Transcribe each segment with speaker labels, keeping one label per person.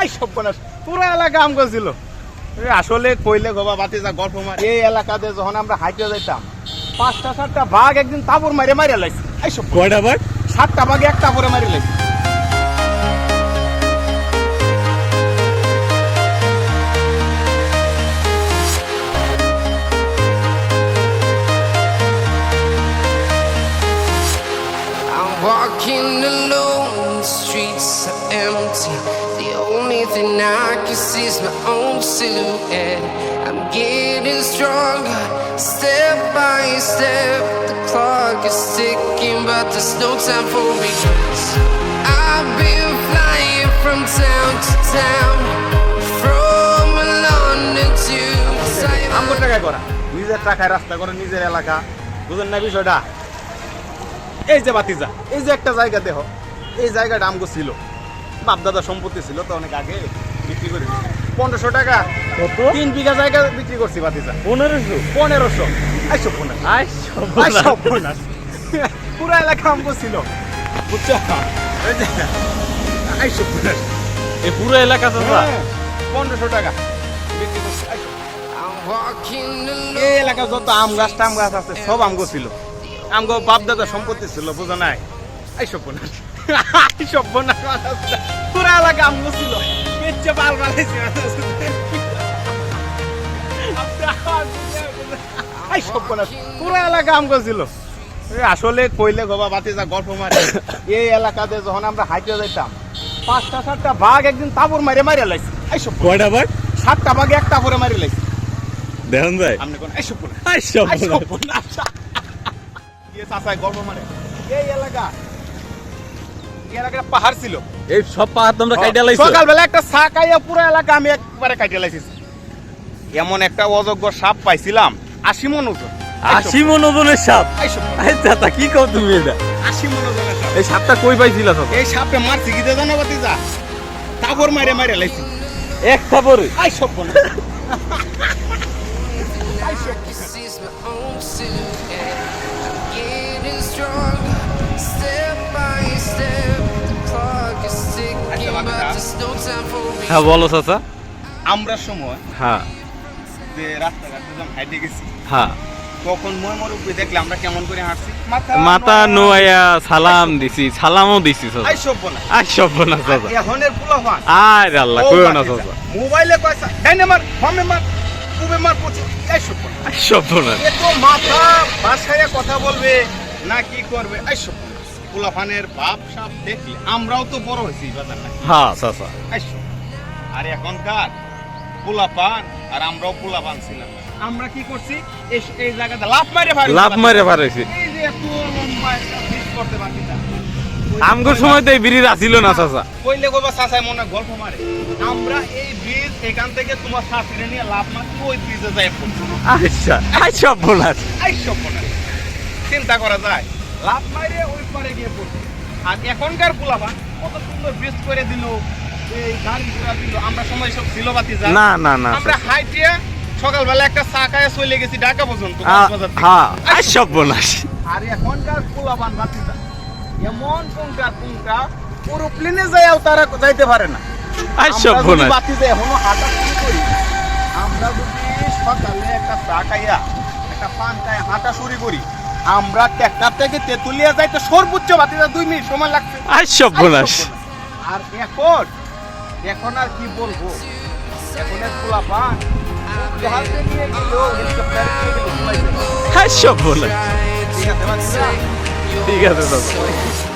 Speaker 1: I সর্বনাশ পুরো এলাকা আম ছিল। আসলে কইলে গবা বাতি যা গল্প মার। এই এলাকাতে যখন আমরা হাইটে যাইতাম পাঁচটা সাতটা বাঘ একদিন তাবর মারে মারে লাইছে। আই সব
Speaker 2: কয়টা বাঘ?
Speaker 1: সাতটা বাঘ একটা পরে মারে লাইছে।
Speaker 3: Is my own silhouette. I'm getting stronger, step by step. The clock is ticking, but there's no time for regrets. I've been flying from town to town, from London to
Speaker 1: আমার. টাকায় করা নিজের টাকায় রাস্তা করে নিজের এলাকা বুঝেন না বিষয়টা এই যে বাতিজা এই যে একটা জায়গা দেহ এই জায়গাটা আমগো ছিল বাপদাদা সম্পত্তি ছিল তো অনেক আগে বিক্রি করে দিছি। পনেরোশো টাকা। তিন বিঘা জায়গা বিক্রি করছি বাতিজা।
Speaker 2: পনেরোশো?
Speaker 1: পনেরোশো। আইসো পনেরো
Speaker 2: আই
Speaker 1: আইসো পনেরো পুরো এলাকা আমগো ছিল বুঝছ আইসো পনেরো
Speaker 2: এই পুরো এলাকা চাচা
Speaker 1: হ্যাঁ, পনেরোশো টাকা। বিক্রি করছি আইসো. এই এলাকা যত আম গাছ টাম গাছ আছে সব আমগো ছিল আমগো বাপ দাদা সম্পত্তি ছিল বুঝো নাই। বোনা এই সব বোনা পুরা এলাকা আমগো ছিল পেচ্ছে পাল পালাইছে এই সব পুরা এলাকা আমগো ছিল আসলে কইলে গবা বাতি যা গল্প মারে। এই এলাকাতে যখন আমরা হাইটে যাইতাম পাঁচটা সাতটা বাঘ একদিন তাবর মারে মারে লাইছে। এই সব
Speaker 2: কয়টা বার
Speaker 1: সাতটা বাঘ একটা পরে মারে লাইছে।
Speaker 2: দেখুন ভাই
Speaker 1: আপনি কোন এই সব বোনা
Speaker 2: আই
Speaker 1: আই সর্বনাশ। ইয়ে চাচাই গল্প মানে এই এলাকা এলাকাটা পাহাড় ছিল।
Speaker 2: এই সব পাহাড় তোমরা কাইটা লাইছো।
Speaker 1: সকালবেলা একটা চা পুরো এলাকা আমি একবারে কাটিয়ে লাইছি। এমন একটা অযোগ্য সাপ পাইছিলাম আশি মন ওজন।
Speaker 2: আশি মন ওজনের সাপ?
Speaker 1: এই সব-
Speaker 2: কি কও তুমি এটা?
Speaker 1: আশি মন ওজনের সাপ।
Speaker 2: এই সাপটা কই পাইছিলা
Speaker 1: এই সাপে মারছি কি জানো বাতি যা। তারপর মারে মারে লাইছি।
Speaker 2: এক
Speaker 1: আই সব
Speaker 3: is
Speaker 2: হ্যাঁ বলো চাচা।
Speaker 1: আমরা সময়
Speaker 2: হ্যাঁ।
Speaker 1: যে রাস্তাঘাট যখন হাইটে গেছি
Speaker 2: হ্যাঁ।
Speaker 1: তখন মই মুরব্বী দেখলে আমরা কেমন করে হাঁটছি।
Speaker 2: মাথা নোয়া সালাম দিছি সালামও দিছি
Speaker 1: আই সব বোনা
Speaker 2: আই সব না চাচা।
Speaker 1: এখনের পোলাপান
Speaker 2: আর আল্লাহ কইও না চাচা।
Speaker 1: মোবাইলে কয়সা ডাইনে মার বামে মার পূবে মার পশ্চিম এই সব বোনা।
Speaker 2: আই সব না
Speaker 1: এ তো মাথা ভাষায় কথা বলবে না কি করবে? এই সব বোনা। পোলাপানের বাপ সাপ দেখলে আমরাও তো বড় হয়েছি বাজার
Speaker 2: হ্যাঁ চাচা
Speaker 1: আর এখনকার পোলাপান আর আমরাও পোলাপান ছিলাম। আমরা কি করছি? এই জায়গাটা লাভ মারে ভাই
Speaker 2: লাভ মারে পারাইছি
Speaker 1: এই যে এত লম্বা একটা করতে পারছি না।
Speaker 2: আমগোর সময় তো এই ব্রিজ আসিল না চাচা।
Speaker 1: কইলে গোবা চাচাই মনে গল্প মারে। আমরা এই ব্রিজ এখান থেকে তোমার শাশুড়ি নিয়ে লাভ মারছি ওই ব্রিজে যাই
Speaker 2: আচ্ছা সব বলাস
Speaker 1: মনে হয়। চিন্তা করা যায়। লাভ মারে ওই পারে গিয়ে পড়ছি আর এখনকার পোলাপান কত সুন্দর ব্রিজ করে দিল এই গাড়ি ঘোড়া দিল আমরা সময় সব ছিল বাতি যা
Speaker 2: না না না
Speaker 1: আমরা হাইটিয়া সকালবেলা একটা চা খায় চলে গেছি ঢাকা পর্যন্ত।
Speaker 2: হ্যাঁ আই সব বলাস
Speaker 1: আর এখনকার পোলাপান বাতি যা এমন কোনটা কোনটা পুরো প্লেনে যাইও তারা যাইতে পারে না।
Speaker 2: আই সব বলাস
Speaker 1: বাতিতে এখনও হাঁটা শুরু করি আমরা যদি সকালে একটা চা খাইয়া একটা পান খাইয়া হাঁটা শুরু করি আমরা ট্যাক্টার থেকে তেতুলিয়া যাইতে সর্বোচ্চ বাতিটা দুই মিনিট সময় লাগছে।
Speaker 2: আর সব
Speaker 1: আর এখন এখন আর কি বলব? এখন এক পোলা পান
Speaker 2: আই সব
Speaker 1: ঠিক আছে বাচ্চা
Speaker 2: ঠিক আছে চাচা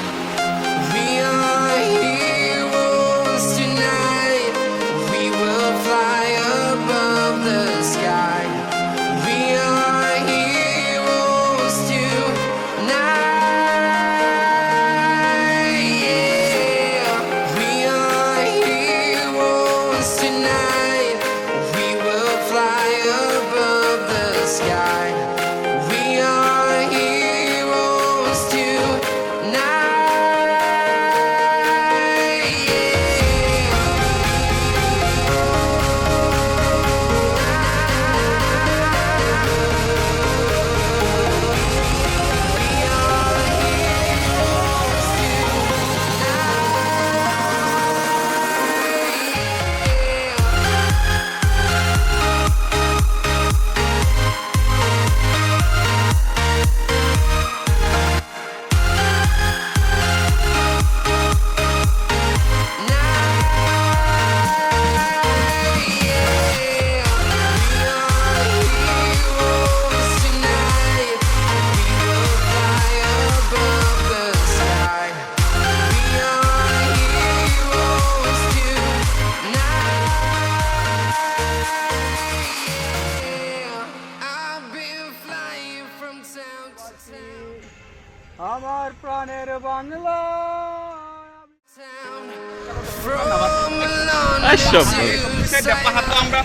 Speaker 1: আমরা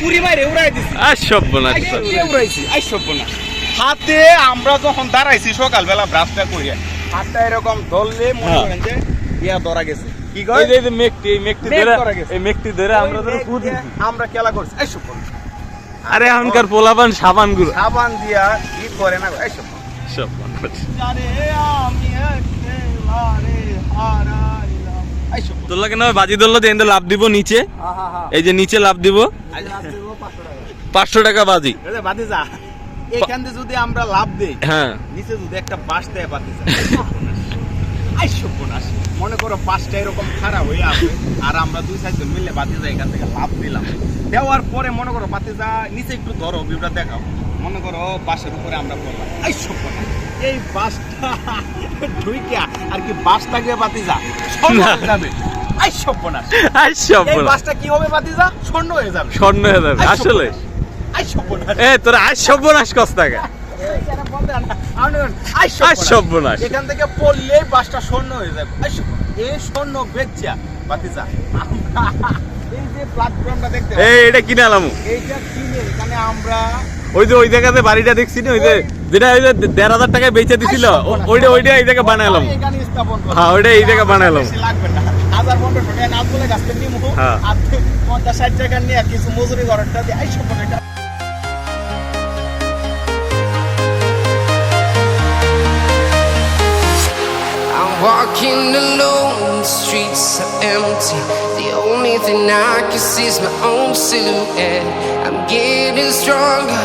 Speaker 1: পুরি উড়াই দিছি উড়াইছি না। হাতে আমরা যখন দাঁড়াইছি সকালবেলা ব্রাশটা করিয়া হাতটা এরকম ধরলে মনে
Speaker 2: হ্যাঁ।
Speaker 1: করেন যে ইয়া ধরা গেছে। কি কয়?
Speaker 2: এই যে মেকটি এই মেকটি ধরে এই মেকটি ধরে আমরা ধরে
Speaker 1: আমরা খেলা করছি। এই সব
Speaker 2: আরে এখনকার পোলাপান সাবানগুলো
Speaker 1: সাবান দিয়া ই করে না এই সব
Speaker 2: সব
Speaker 1: আরে আমি একেবারে হারাইলাম এই
Speaker 2: তোলা কেন বাজি ধরলো যে এন্দে লাভ দিব নিচে? এই যে নিচে লাভ দিব। পাঁচশো টাকা। বাজি।
Speaker 1: বাতি যা এখান থেকে যদি আমরা লাভ দেই
Speaker 2: হ্যাঁ।
Speaker 1: নিচে যদি একটা বাস দেয় বাতি যা। আই সর্বনাশ মনে করো বাসটা এরকম খারাপ হয়ে আছে আর আমরা দুই চারজন মিলে বাতি যা এখান থেকে লাভ দিলাম। দেওয়ার পরে মনে করো বাতি যা নিচে একটু ধরো ভিউটা দেখাও। মনে করো বাসের উপরে আমরা পড়লাম। আই সর্বনাশ এই বাসটা ঢুইকা আর কি বাসটাকে যাবে। আই সর্বনাশ। এই বাসটা কি হবে বাতি যা স্বর্ণ হয়ে যাবে।
Speaker 2: স্বর্ণ হয়ে যাবে। আসলে?
Speaker 1: আই সর্বনাশ।
Speaker 2: এ তোরা আর সব কস টাকা
Speaker 1: আই
Speaker 2: সর্বনাশ।
Speaker 1: এখান থেকে পড়লে বাসটা স্বর্ণ হয়ে যাবে। এই স্বর্ণ বেচা বাতিজা। আমরা এই যে প্ল্যাটফর্মটা দেখতে
Speaker 2: এই এটা কিনে আলামু।
Speaker 1: এইটা কিনে এখানে আমরা
Speaker 2: ওই যে ওই জায়গাতে বাড়িটা দেখছি না? ওই যে যেটা ওই দেড় হাজার টাকায় বেচে দিছিল ওইটা ওইটা এই জায়গায় বানালাম। হ্যাঁ, ওইটা এই জায়গায় বানালাম। হ্যাঁ।
Speaker 3: walking alone, the streets are empty. The only thing I can see is my own silhouette. I'm getting stronger,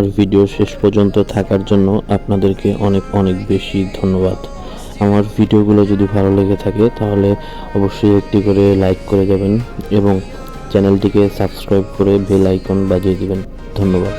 Speaker 4: আমার ভিডিও শেষ পর্যন্ত থাকার জন্য আপনাদেরকে অনেক অনেক বেশি ধন্যবাদ। আমার ভিডিওগুলো যদি ভালো লেগে থাকে, তাহলে অবশ্যই একটি করে লাইক করে যাবেন এবং চ্যানেলটিকে সাবস্ক্রাইব করে বেল আইকন বাজিয়ে দেবেন। ধন্যবাদ।